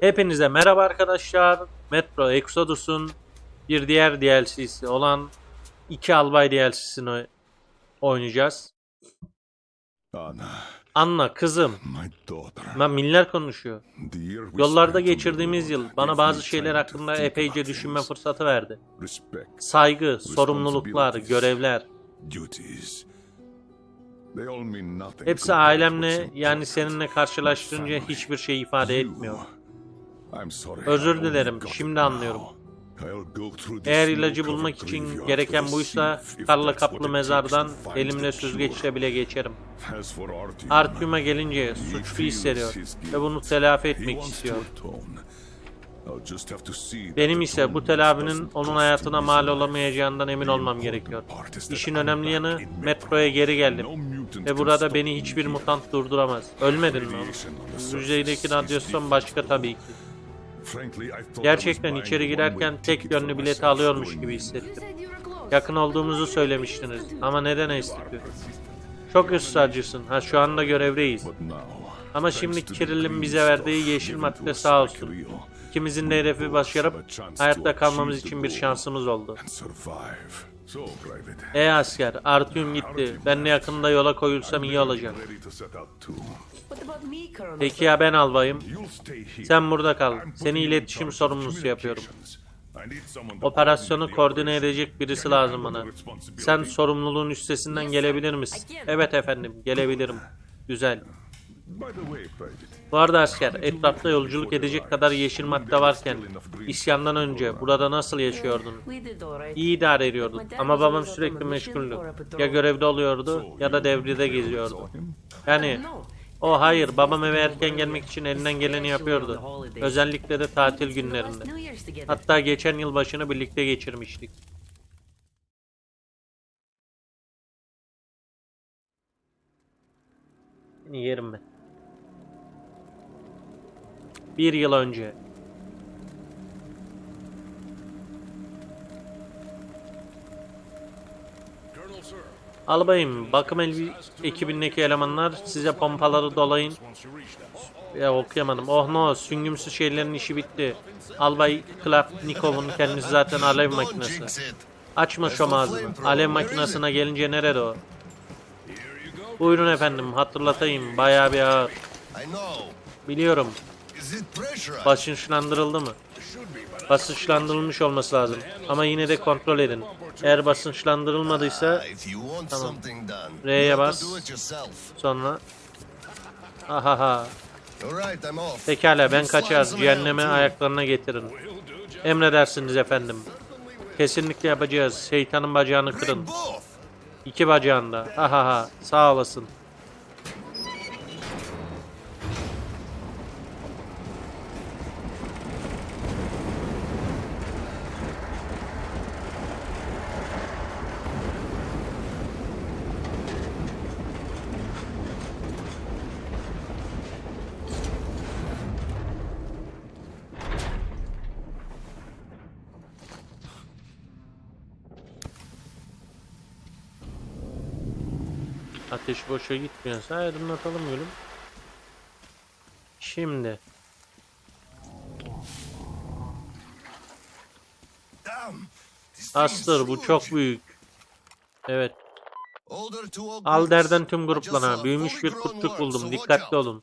Hepinize merhaba arkadaşlar. Metro Exodus'un bir diğer DLC'si olan iki albay DLC'sini oynayacağız. Anna, Anna kızım, ben miller konuşuyor. Yollarda geçirdiğimiz yıl bana bazı şeyler hakkında epeyce düşünme fırsatı verdi. Saygı, sorumluluklar, görevler. Hepsi ailemle yani seninle karşılaştırınca hiçbir şey ifade etmiyor. Özür only dilerim, şimdi anlıyorum. Eğer ilacı bulmak için gereken buysa what kaplı mezardan elimle süzgeçle bile geçerim. Artyom'a gelince suçlu hissediyor his ve bunu telafi etmek istiyor. Benim ise bu telafinin onun hayatına mal olamayacağından emin olmam gerekiyor. İşin önemli yanı metroya geri geldim. Ve burada beni hiçbir mutant durduramaz. Ölmedin mi is radyasyon başka tabii ki. Gerçekten içeri girerken tek yönlü bileti alıyormuş gibi hissettim. Yakın olduğumuzu söylemiştiniz ama neden estikti? Çok ısrarcısın. Ha şu anda görevdeyiz. Ama şimdi Kirill'in bize verdiği yeşil madde sağ olsun. İkimizin de hedefi başarıp hayatta kalmamız için bir şansımız oldu. Ey asker, Artyom gitti. Ben de yakında yola koyulsam iyi olacak. Peki ya ben albayım? Sen burada kal. Seni iletişim sorumlusu yapıyorum. Operasyonu koordine edecek birisi lazım bana. Sen sorumluluğun üstesinden gelebilir misin? Evet efendim, gelebilirim. Güzel. Arada asker, etrafta yolculuk edecek kadar yeşil madde varken, isyandan önce burada nasıl yaşıyordun? İyi idare ediyordun ama babam sürekli meşguldü. Ya görevde oluyordu ya da devrede geziyordu. Yani o hayır, babam eve erken gelmek için elinden geleni yapıyordu. Özellikle de tatil günlerinde. Hatta geçen yıl başını birlikte geçirmiştik. Yerim ben. Bir yıl önce. Albayım, bakım el ekibindeki elemanlar size pompaları dolayın. Ya okuyamadım. Oh no, süngümsüz şeylerin işi bitti. Albay Klapnikov'un kendisi zaten alev makinesi. Açma şu ağzını. Alev makinesine gelince nerede o? Buyurun efendim, hatırlatayım. Bayağı bir ağır. Biliyorum. Basınçlandırıldı mı? Basınçlandırılmış olması lazım. Ama yine de kontrol edin. Eğer basınçlandırılmadıysa Tamam. R'ye bas. sonra... Ahaha. Pekala ben kaçar. Cehenneme ayaklarına getirin. Emredersiniz efendim. Kesinlikle yapacağız. Şeytanın bacağını kırın. İki bacağında. Ahaha. Sağ olasın. Boşa gitmiyorsa aydınlatalım gülüm. Şimdi. Astır bu çok büyük. Evet. Order to all Al groups. derden tüm gruplara. Büyümüş bir kurtçuk buldum. Dikkatli olun.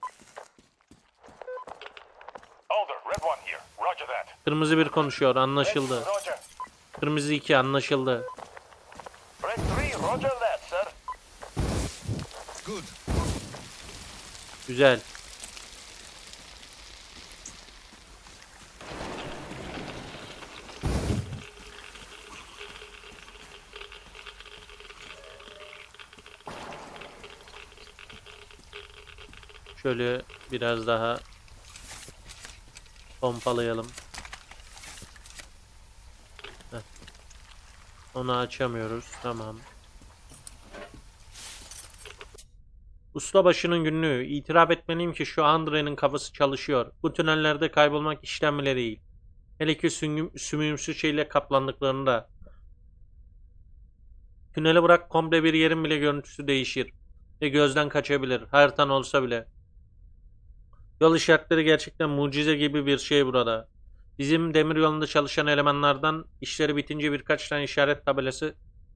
Kırmızı bir konuşuyor. Anlaşıldı. Kırmızı iki anlaşıldı. Güzel. Şöyle biraz daha pompalayalım. Heh. Onu açamıyoruz. Tamam. Ustabaşının günlüğü. İtiraf etmeliyim ki şu Andre'nin kafası çalışıyor. Bu tünellerde kaybolmak işten bile değil. Hele ki süngüm, sümüğümsüz şeyle kaplandıklarında. Tüneli bırak komple bir yerin bile görüntüsü değişir. Ve gözden kaçabilir. Haritan olsa bile. Yol işaretleri gerçekten mucize gibi bir şey burada. Bizim demir yolunda çalışan elemanlardan işleri bitince birkaç tane işaret tabelası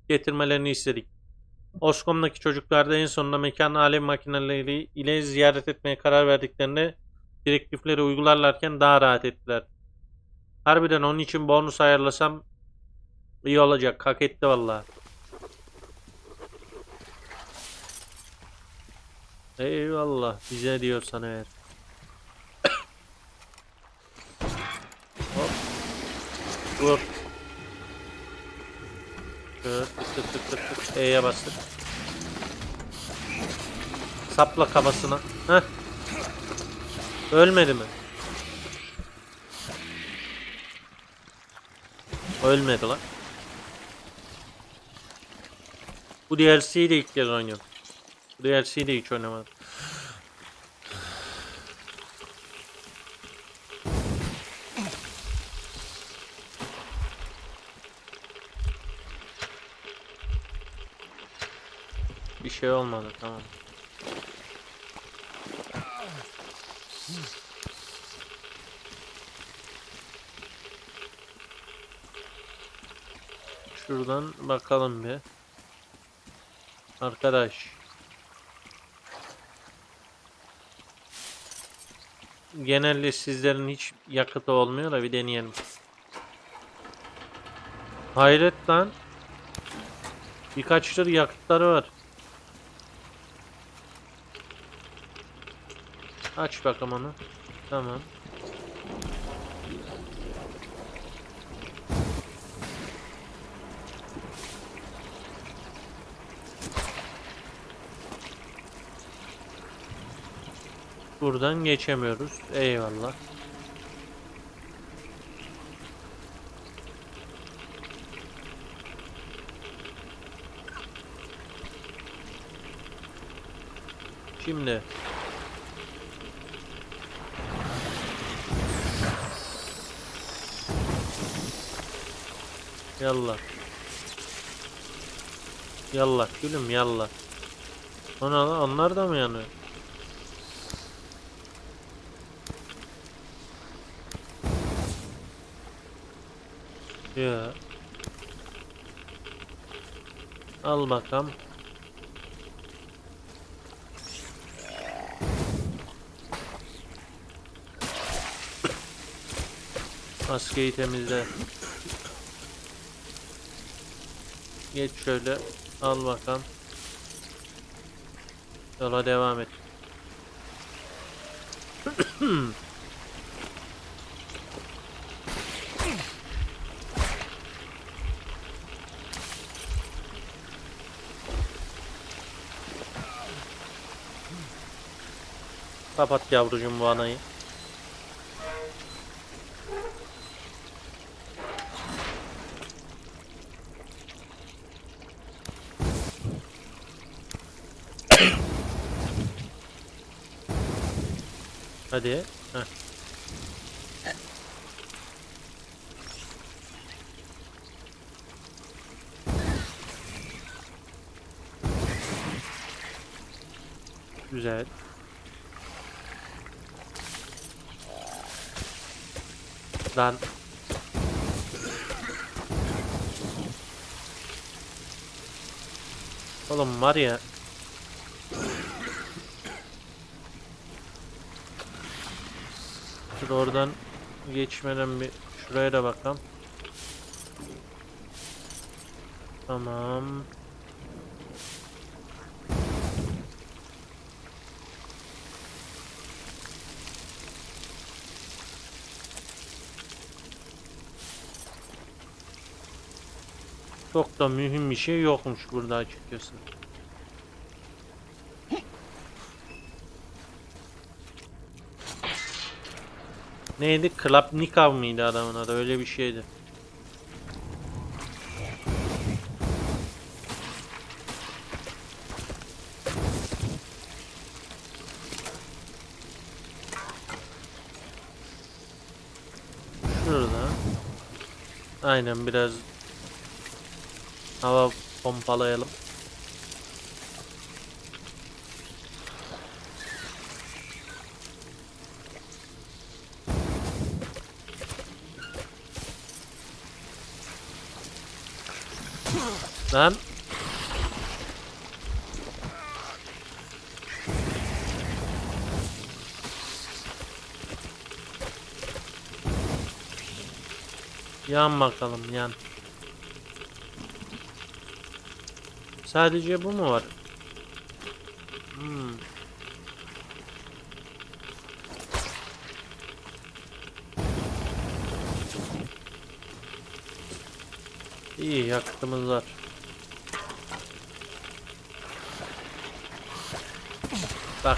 getirmelerini istedik. Oscom'daki çocuklar da en sonunda mekan alem makineleri ile ziyaret etmeye karar verdiklerinde direktifleri uygularlarken daha rahat ettiler. Harbiden onun için bonus ayarlasam iyi olacak. Hak etti vallahi. Eyvallah. Bize diyorsan eğer. Hop. Vur. Şöyle tık tık tık tık tık. E'ye bastık. Sapla kafasına. Heh. Ölmedi mi? Ölmedi lan. Bu DLC'yi de ilk kez oynuyorum. Bu DLC'yi de hiç oynamadım. Şey olmadı tamam. Şuradan bakalım bir. Arkadaş. Genelde sizlerin hiç yakıtı olmuyor da bir deneyelim. Hayret lan. Birkaç tır yakıtları var. Aç bakalım onu. Tamam. Buradan geçemiyoruz. Eyvallah. Şimdi Yallah. Yallah gülüm yallah. Ona lan onlar da mı yanıyor? Ya. Al bakalım. Maskeyi temizle. Geç şöyle. Al bakalım. Yola devam et. Kapat yavrucuğum bu anayı. Hadi. Heh. Güzel. Lan. Oğlum var ya. Dur oradan geçmeden bir şuraya da bakalım. Tamam. Çok da mühim bir şey yokmuş burada açıkçası. Neydi? Klapnikov mıydı adamın adı? Öyle bir şeydi. Şurada. Aynen biraz hava pompalayalım. Lan. Yan bakalım yan. Sadece bu mu var? Hmm. İyi yakıtımız var. Bak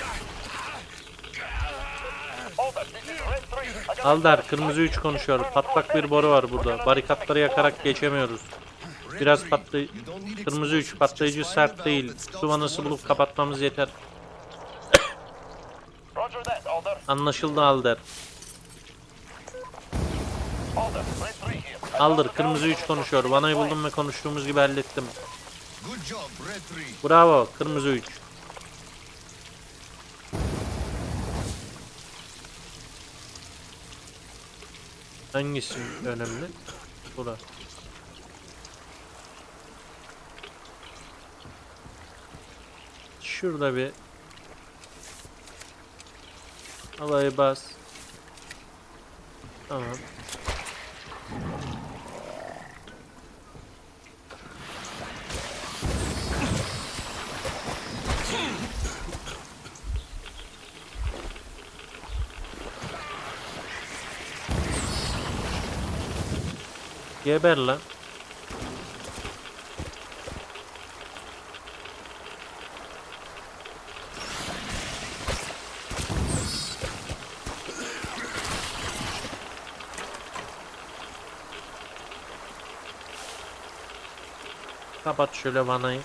Alder, this is Red 3. I got Aldar kırmızı 3 konuşuyor. Patlak bir boru var burada. Barikatları yakarak geçemiyoruz. Biraz patlay Kırmızı 3 explosives, patlayıcı sert değil. that stops Su vanası the bulup kapatmamız yeter. Anlaşıldı Alder. Alder, Red 3 here. I found Aldır kırmızı valve 3 konuşuyor. Vanayı buldum ve konuştuğumuz gibi hallettim. Good job, Red 3. Bravo kırmızı 3. Hangisi önemli? Bura. Şurada bir Alayı bas. Tamam. Geber lan. Kapat şöyle vanayı.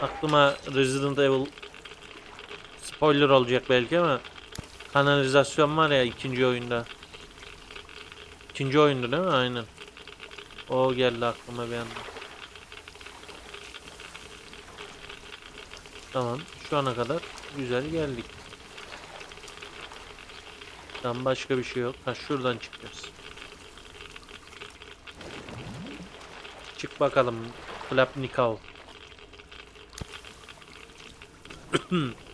Aklıma Resident Evil spoiler olacak belki ama kanalizasyon var ya ikinci oyunda. İkinci oyundu değil mi? Aynen. O geldi aklıma bir anda. Tamam. Şu ana kadar güzel geldik. Tam başka bir şey yok. Ha şuradan çıkacağız. Çık bakalım. Klapnikov.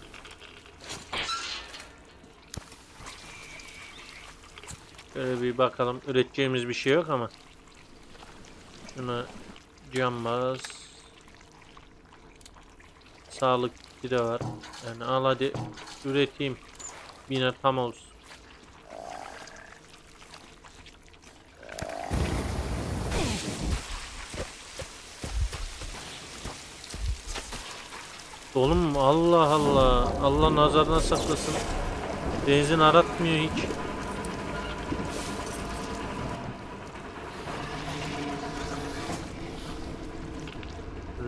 Şöyle bir bakalım. Üreteceğimiz bir şey yok ama. Şuna cam bas. Sağlık bir de var. Yani al hadi üreteyim. Yine tam olsun. Oğlum Allah Allah. Allah nazardan saklasın. Benzin aratmıyor hiç.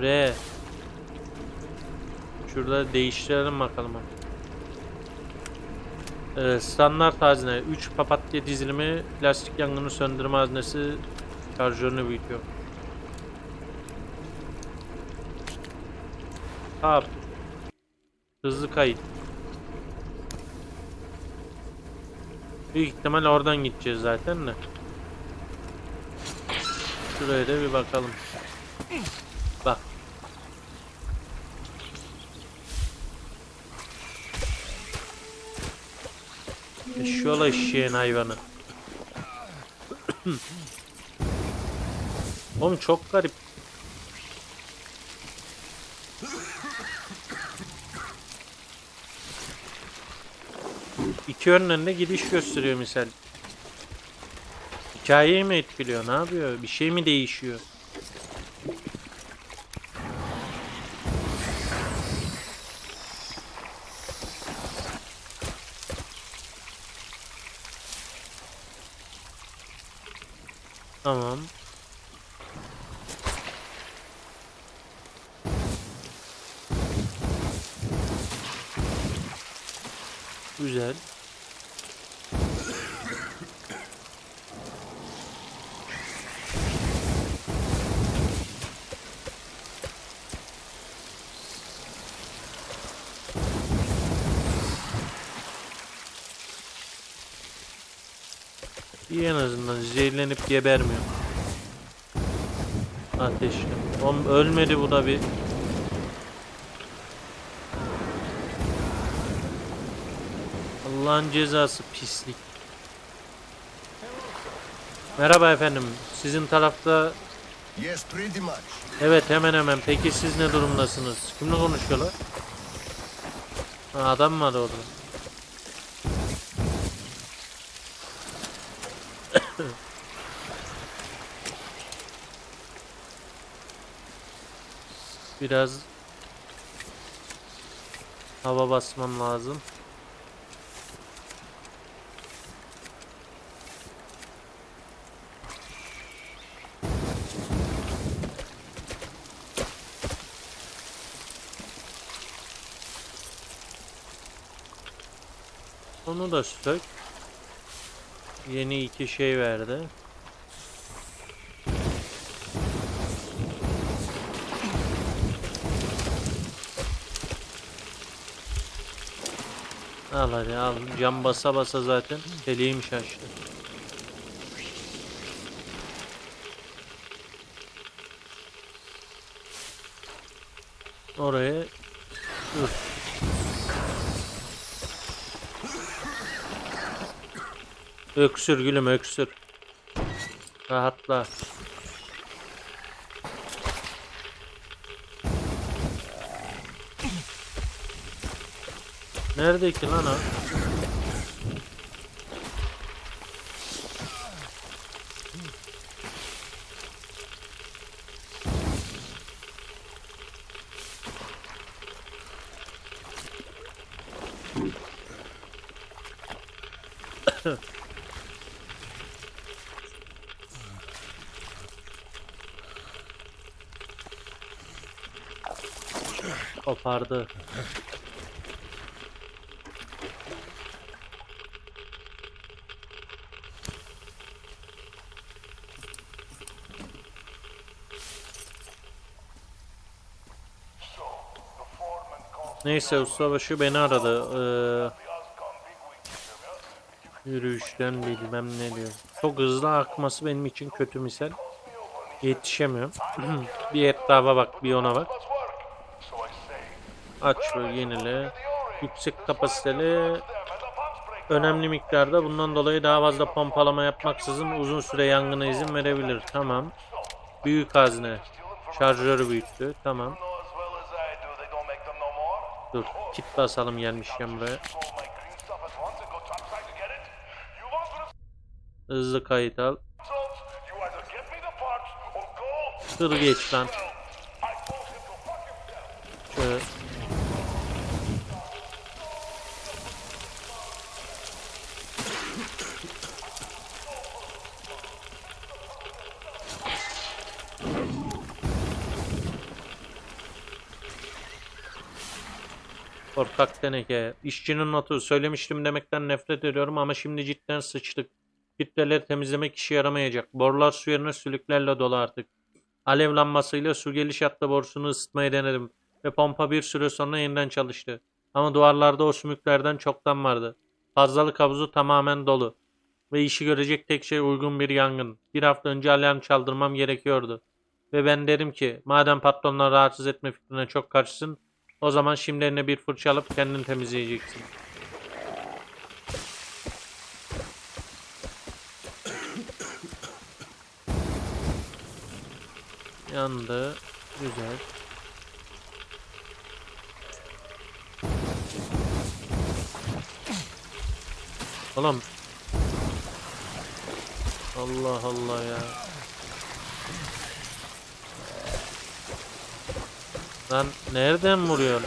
R. Şurada değiştirelim bakalım. Ee, standart hazne 3 papatya dizilimi plastik yangını söndürme haznesi şarjörünü büyütüyor. Tab. Hızlı kayıt. Büyük ihtimal oradan gideceğiz zaten de. Şuraya da bir bakalım. Eşyola eşeğin hayvanı. Oğlum çok garip. İki yönlerinde gidiş gösteriyor misal. Hikayeyi mi etkiliyor? Ne yapıyor? Bir şey mi değişiyor? Tamam. Güzel. İyi en azından zehirlenip gebermiyor. Ateşli. Oğlum ölmedi bu da bir. Allah'ın cezası pislik. Merhaba efendim. Sizin tarafta Yes, pretty much. Evet hemen hemen. Peki siz ne durumdasınız? Kimle konuşuyorlar? Ha, adam mı var orada? Biraz hava basmam lazım. Onu da sök. Yeni iki şey verdi. Al hadi al. Cam basa basa zaten teleğim şaştı. Oraya dur. Öksür gülüm öksür. Rahatla. Nerede ki lan o? Kopardı. Neyse ustabaşı beni aradı. Ee, yürüyüşten bilmem ne diyor. Çok hızlı akması benim için kötü misal. Yetişemiyorum. bir etrafa bak, bir ona bak. Aç ve yenile. Yüksek kapasiteli önemli miktarda bundan dolayı daha fazla pompalama yapmaksızın uzun süre yangına izin verebilir. Tamam. Büyük hazne. Şarjörü büyüttü. Tamam. Dur. Kit basalım gelmişken buraya. Hızlı kayıt al. Hır geç lan. Şöyle. Korkak teneke. İşçinin notu. Söylemiştim demekten nefret ediyorum ama şimdi cidden sıçtık. Filtreleri temizlemek işe yaramayacak. Borular su yerine sülüklerle dolu artık. Alev lambasıyla su geliş hattı borusunu ısıtmayı denedim. Ve pompa bir süre sonra yeniden çalıştı. Ama duvarlarda o sümüklerden çoktan vardı. Fazlalık havuzu tamamen dolu. Ve işi görecek tek şey uygun bir yangın. Bir hafta önce alarm çaldırmam gerekiyordu. Ve ben derim ki madem patronları rahatsız etme fikrine çok karşısın o zaman şimdi eline bir fırça alıp kendin temizleyeceksin. Yandı. Güzel. Oğlum. Allah Allah ya. Lan nereden vuruyor?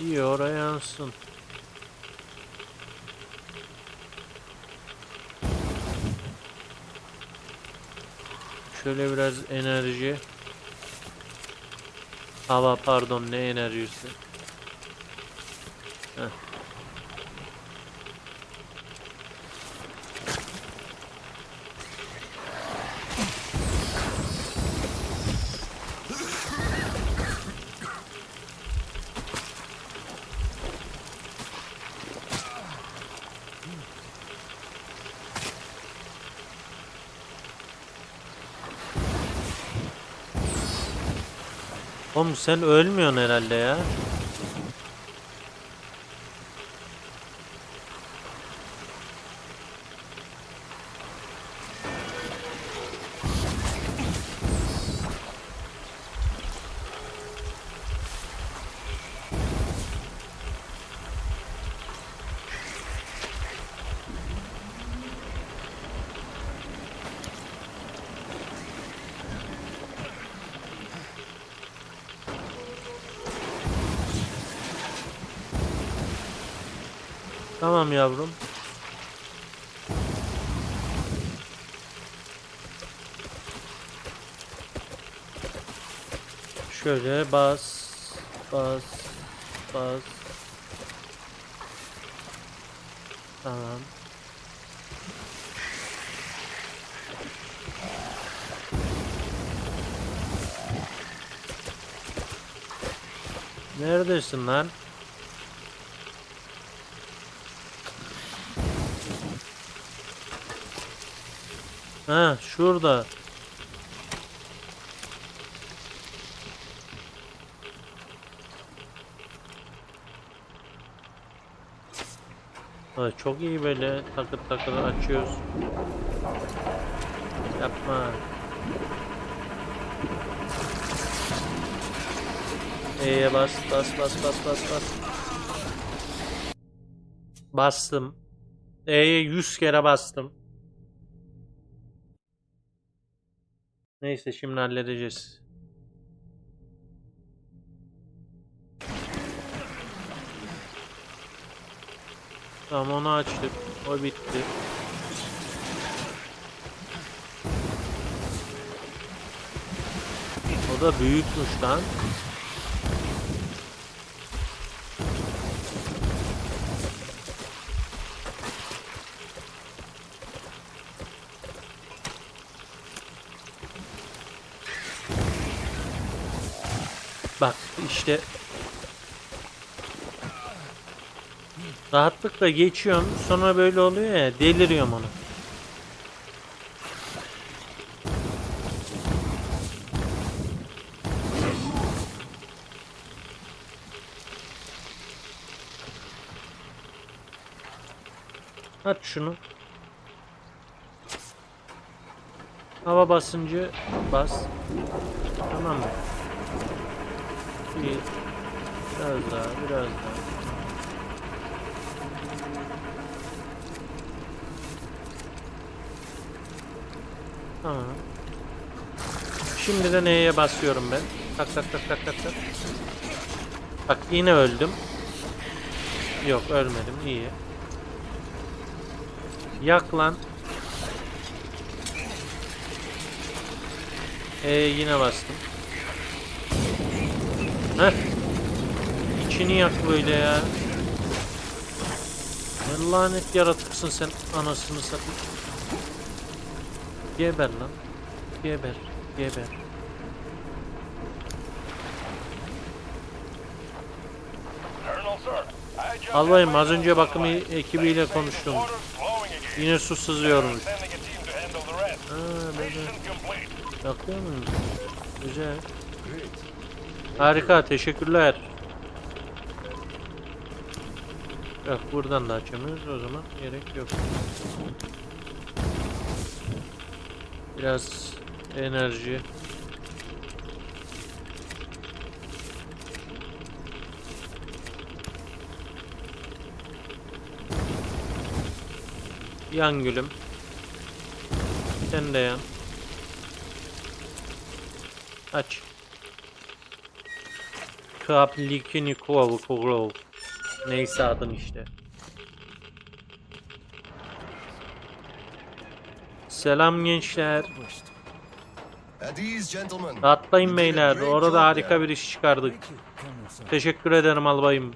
İyi oraya yansın. Şöyle biraz enerji. Hava pardon ne enerjisi. Heh. Sen ölmüyorsun herhalde ya. Tamam yavrum. Şöyle bas, bas, bas. Tamam. Neredesin lan? Ha şurada. Ha, çok iyi böyle takır takır açıyoruz. Yapma. E'ye bas bas bas bas bas bas. Bastım. E'ye 100 kere bastım. Neyse şimdi halledeceğiz. Tamam onu açtık. O bitti. O da büyükmüş lan. Bak işte rahatlıkla geçiyorum sonra böyle oluyor ya deliriyorum onu. At şunu. Hava basıncı bas. Tamam mı? Bir, biraz daha, biraz daha. Tamam. Şimdi de neye basıyorum ben? Tak tak tak tak tak tak. Bak yine öldüm. Yok ölmedim iyi. Yak lan. Ee yine bastım. Heh. İçini yak böyle ya. Ne lanet yaratıksın sen anasını satayım. Geber lan. Geber. Geber. Albayım az önce bakım ekibiyle konuştum. Yine su sızıyormuş. Ha, böyle. Yapıyor muyum? Güzel. Harika, teşekkürler. Yok buradan da açamıyoruz o zaman gerek yok. Biraz enerji. Yan gülüm. Sen de yan. Aç. Kovu. Neyse adın işte. Selam gençler. Atlayın beyler. Orada harika bir iş çıkardık. Teşekkür ederim albayım.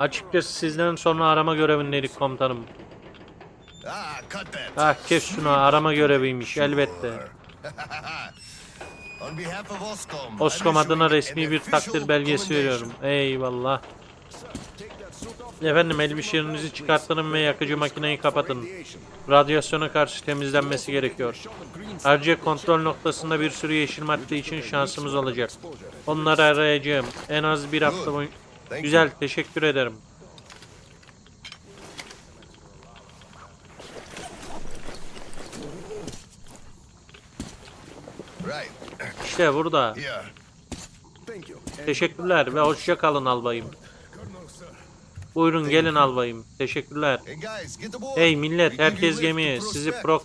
Açıkçası sizden sonra arama görevindeydik komutanım. Ah. Ah kes şunu arama göreviymiş elbette. Oscom, adına resmi bir takdir belgesi veriyorum. Eyvallah. Efendim elbisenizi çıkartın ve yakıcı makineyi kapatın. Radyasyona karşı temizlenmesi gerekiyor. Ayrıca kontrol noktasında bir sürü yeşil madde için şansımız olacak. Onları arayacağım. En az bir hafta boyunca. Güzel, teşekkür ederim. İşte burada. Teşekkürler ve hoşça kalın albayım. Buyurun gelin albayım. Teşekkürler. Hey millet, herkes gemiye. Sizi Prospect. Prox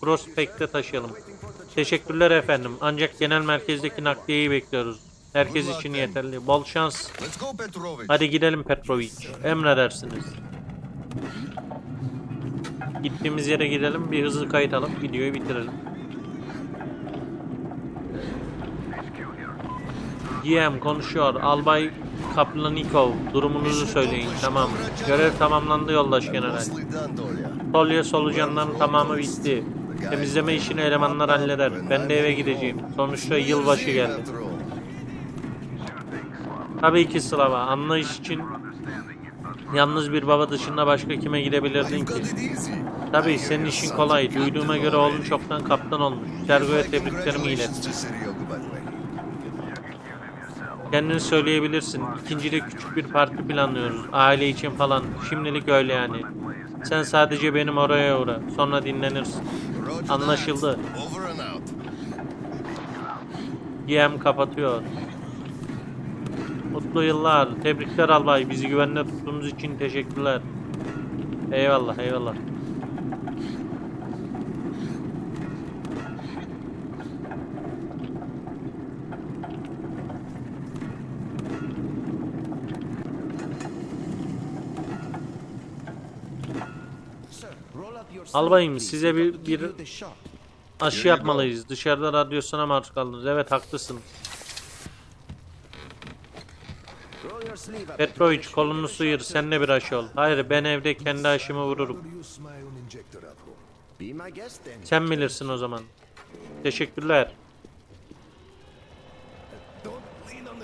Prospekt'te taşıyalım. Teşekkürler efendim. Ancak genel merkezdeki nakliyeyi bekliyoruz. Herkes için yeterli. Bol şans. Hadi gidelim Petrovic. Emredersiniz. Gittiğimiz yere gidelim. Bir hızlı kayıt alıp videoyu bitirelim. GM konuşuyor. Albay Kaplanikov. Durumunuzu söyleyin. Tamam. Görev tamamlandı yoldaş general. Kolye solucanların tamamı bitti. Temizleme işini elemanlar halleder. Ben de eve gideceğim. Sonuçta yılbaşı geldi. Tabii ki Slava. Anlayış için yalnız bir baba dışında başka kime gidebilirdin ki? Tabii senin işin kolay. Duyduğuma göre oğlun çoktan kaptan olmuş. Sergo'ya tebriklerimi ilet. Kendini söyleyebilirsin. İkincide küçük bir parti planlıyoruz. Aile için falan. Şimdilik öyle yani. Sen sadece benim oraya uğra. Sonra dinlenirsin. Anlaşıldı. GM kapatıyor. Mutlu yıllar. Tebrikler albay. Bizi güvende tuttuğunuz için teşekkürler. Eyvallah eyvallah. Albayım size bir, bir aşı yapmalıyız. Dışarıda radyasyona maruz kaldınız. Evet haklısın. Petrovic kolunu sıyır sen de bir aşı ol. Hayır ben evde kendi aşımı vururum. Sen bilirsin o zaman. Teşekkürler.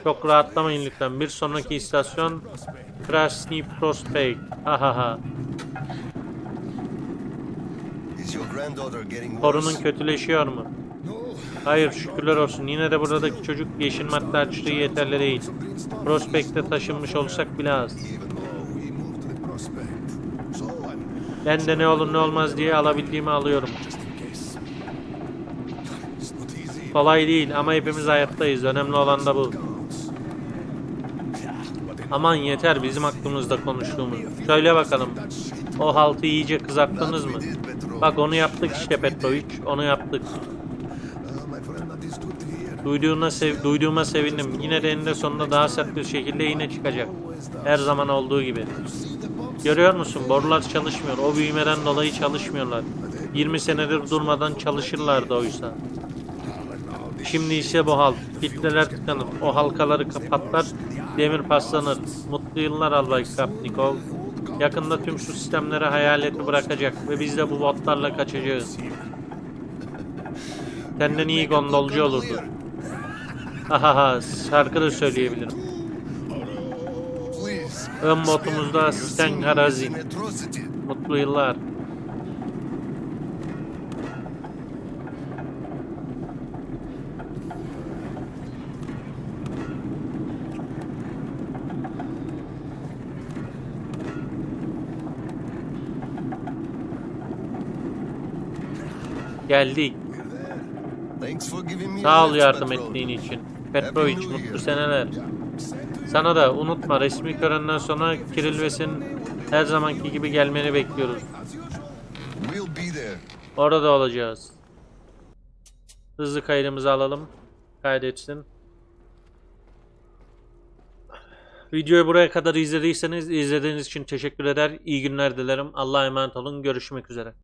Çok rahatlamayın lütfen. Bir sonraki istasyon Krasny Prospekt. Ha ha ha. Torunun kötüleşiyor mu? Hayır şükürler olsun. Yine de buradaki çocuk yeşil madde açlığı yeterli değil. Prospekte taşınmış olsak bile az. Ben de ne olur ne olmaz diye alabildiğimi alıyorum. Kolay değil ama hepimiz hayattayız. Önemli olan da bu. Aman yeter bizim aklımızda konuştuğumuz. Söyle bakalım. O haltı iyice kızarttınız mı? Bak onu yaptık işte Petrovic. Onu yaptık. Duyduğuna sev duyduğuma sevindim. Yine de eninde sonunda daha sert bir şekilde yine çıkacak. Her zaman olduğu gibi. Görüyor musun? Borular çalışmıyor. O büyümeden dolayı çalışmıyorlar. 20 senedir durmadan çalışırlardı oysa. Şimdi ise bu hal. Filtreler tıkanır. O halkaları kapatlar. Demir paslanır. Mutlu yıllar Albay Kapnikov. Yakında tüm şu sistemlere hayaleti bırakacak ve biz de bu botlarla kaçacağız. Senden iyi gondolcu olurdu. Ahaha şarkı da söyleyebilirim. Ön botumuzda Sten. Atrocity. Mutlu yıllar. Geldik. Sağ ol yardım ettiğin için. Petrovic mutlu seneler. Sana da unutma resmi törenden sonra Kiril ve senin her zamanki gibi gelmeni bekliyoruz. Orada olacağız. Hızlı kaydımızı alalım. Kaydetsin. Videoyu buraya kadar izlediyseniz izlediğiniz için teşekkür eder. İyi günler dilerim. Allah'a emanet olun. Görüşmek üzere.